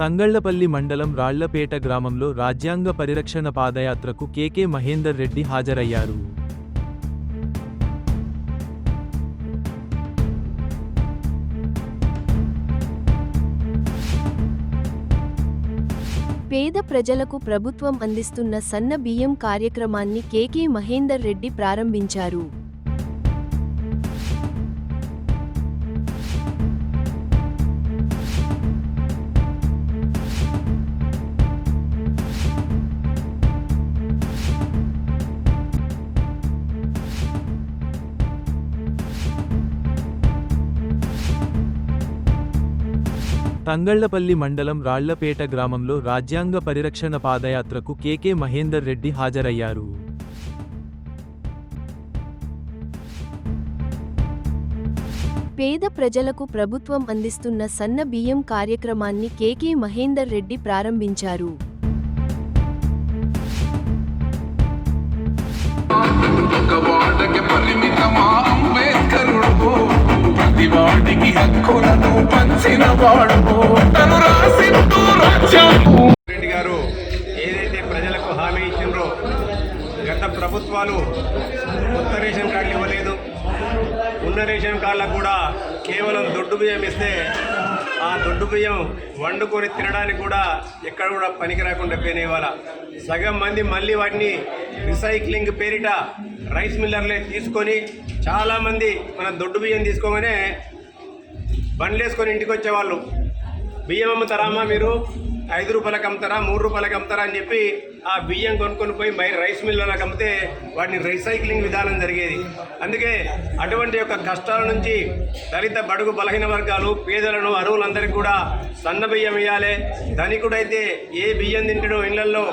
తంగళ్ళపల్లి మండలం రాళ్ళపేట గ్రామంలో రాజ్యాంగ పరిరక్షణ పాదయాత్రకు కేకే మహేందర్ రెడ్డి హాజరయ్యారు. పేద ప్రజలకు ప్రభుత్వం అందిస్తున్న సన్న బియ్యం కార్యక్రమాన్ని కేకే మహేందర్ రెడ్డి ప్రారంభించారు. తంగళ్ళపల్లి మండలం రాళ్ళపేట గ్రామంలో రాజ్యాంగ పరిరక్షణ పాదయాత్రకు కేకే మహేందర్ రెడ్డి హాజరయ్యారు. పేద ప్రజలకు ప్రభుత్వం అందిస్తున్న సన్న బియ్యం కార్యక్రమాన్ని కేకే మహేందర్ రెడ్డి ప్రారంభించారు. ప్రతి వాడికి హక్కులను పంచిన వాడు తను రాసిండు రాజ్యాంగం రెడ్డి గారు ఏదైతే ప్రజలకు హామీ ఇచ్చిండ్రో గత ప్రభుత్వాలు కొత్త రేషన్ కార్డులు ఇవ్వలేదు. ఉన్న రేషన్ కార్డులకు కూడా కేవలం దొడ్డు బియ్యం ఇస్తే ఆ దొడ్డు బియ్యం వండుకొని తినడానికి కూడా ఎక్కడ కూడా పనికి రాకుండా పోయినాయి వాళ్ళ సగం మంది మళ్ళీ వాటిని రీసైక్లింగ్ పేరిట రైస్ మిల్లర్లే తీసుకొని చాలామంది మన దొడ్డు బియ్యం తీసుకోగానే బండ్లు వేసుకొని ఇంటికి వచ్చేవాళ్ళు. బియ్యం అమ్ముతారామా మీరు? ఐదు రూపాయలకు అమ్ముతారా మూడు రూపాయలకు అమ్ముతారా అని చెప్పి ఆ బియ్యం కొనుక్కొని పోయి బై రైస్ మిల్లులకు అమ్మితే వాటిని రీసైక్లింగ్ విధానం జరిగేది. అందుకే అటువంటి యొక్క కష్టాల నుంచి దళిత బడుగు బలహీన వర్గాలు పేదలను అరువులందరికీ కూడా సన్న బియ్యం ఇవ్వాలి ధనికుడైతే ఏ బియ్యం తింటాడో ఇళ్ళలో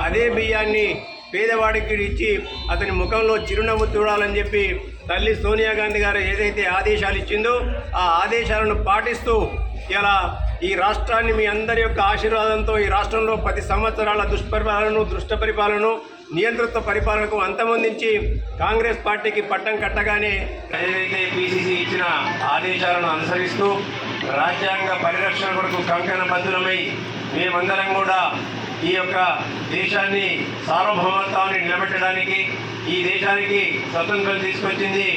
అదే బియ్యాన్ని పేదవాడికి ఇచ్చి అతని ముఖంలో చిరునవ్వు చూడాలని చెప్పి తల్లి సోనియా గాంధీ గారు ఏదైతే ఆదేశాలు ఇచ్చిందో ఆ ఆదేశాలను పాటిస్తూ ఇలా ఈ రాష్ట్రాన్ని మీ అందరి యొక్క ఆశీర్వాదంతో ఈ రాష్ట్రంలో పది సంవత్సరాల దుష్పరిపాలనను దుష్ట పరిపాలనను నియంతృత్వ పరిపాలనకు అంతమొందించి కాంగ్రెస్ పార్టీకి పట్టం కట్టగానే ఏదైతే పిసిసి ఇచ్చిన ఆదేశాలను అనుసరిస్తూ రాజ్యాంగ పరిరక్షణ కొరకు కంకణబద్ధులమై మేమందరం కూడా ఈ యొక్క దేశాన్ని సార్వభౌమత్వాన్ని నిలబెట్టడానికి ఈ దేశానికి స్వతంత్రం తీసుకొచ్చింది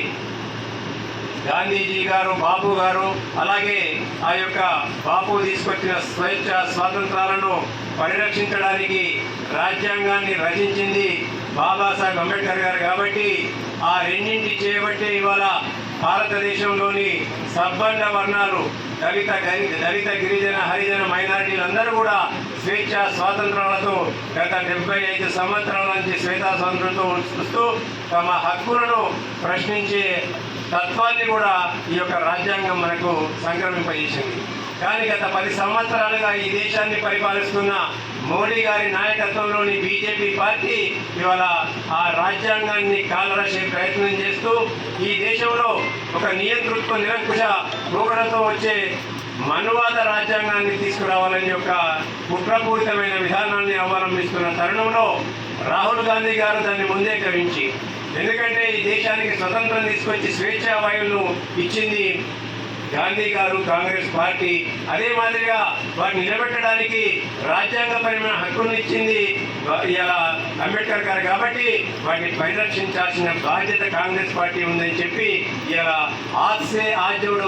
గాంధీజీ గారు బాబు గారు అలాగే ఆ యొక్క బాపు తీసుకొచ్చిన స్వేచ్ఛ స్వాతంత్రాలను పరిరక్షించడానికి రాజ్యాంగాన్ని రచించింది బాబాసాహెబ్ అంబేద్కర్ గారు కాబట్టి ఆ రెండింటి చేయబట్టే ఇవాళ భారతదేశంలోని సబ్బండ వర్ణాలు దళిత గరి- దళిత గిరిజన హరిజన మైనారిటీలందరూ కూడా స్వేచ్ఛ స్వాతంత్రాలతో గత డెబ్బై ఐదు సంవత్సరాల నుంచి శ్వేతా స్వాతంత్రంతో చూస్తూ తమ హక్కులను ప్రశ్నించే తత్వాన్ని కూడా ఈ యొక్క రాజ్యాంగం మనకు సంక్రమింపజేసింది. కానీ గత పది సంవత్సరాలుగా ఈ దేశాన్ని పరిపాలిస్తున్న మోడీ గారి నాయకత్వంలోని బీజేపీ పార్టీ ఇవాళ ఆ రాజ్యాంగాన్ని కాలరాసే ప్రయత్నం చేస్తూ ఈ దేశంలో ఒక నియంతృత్వ నిరంకుశ పోకడతో వచ్చే మనువాద రాజ్యాంగాన్ని తీసుకురావాలని యొక్క కుట్రపూరితమైన విధానాన్ని అవలంబిస్తున్న తరుణంలో రాహుల్ గాంధీ గారు దాన్ని ముందే ఎందుకంటే ఈ దేశానికి స్వతంత్రం తీసుకొచ్చి స్వేచ్ఛా వాయువును ఇచ్చింది గాంధీ గారు కాంగ్రెస్ పార్టీ. అదే మాదిరిగా వారిని నిలబెట్టడానికి రాజ్యాంగపరమైన హక్కును ఇచ్చింది ఇలా అంబేద్కర్ గారు. కాబట్టి వాటిని పరిరక్షించాల్సిన బాధ్యత కాంగ్రెస్ పార్టీ ఉందని చెప్పి ఇలా ఆత్సే ఆద్యుడు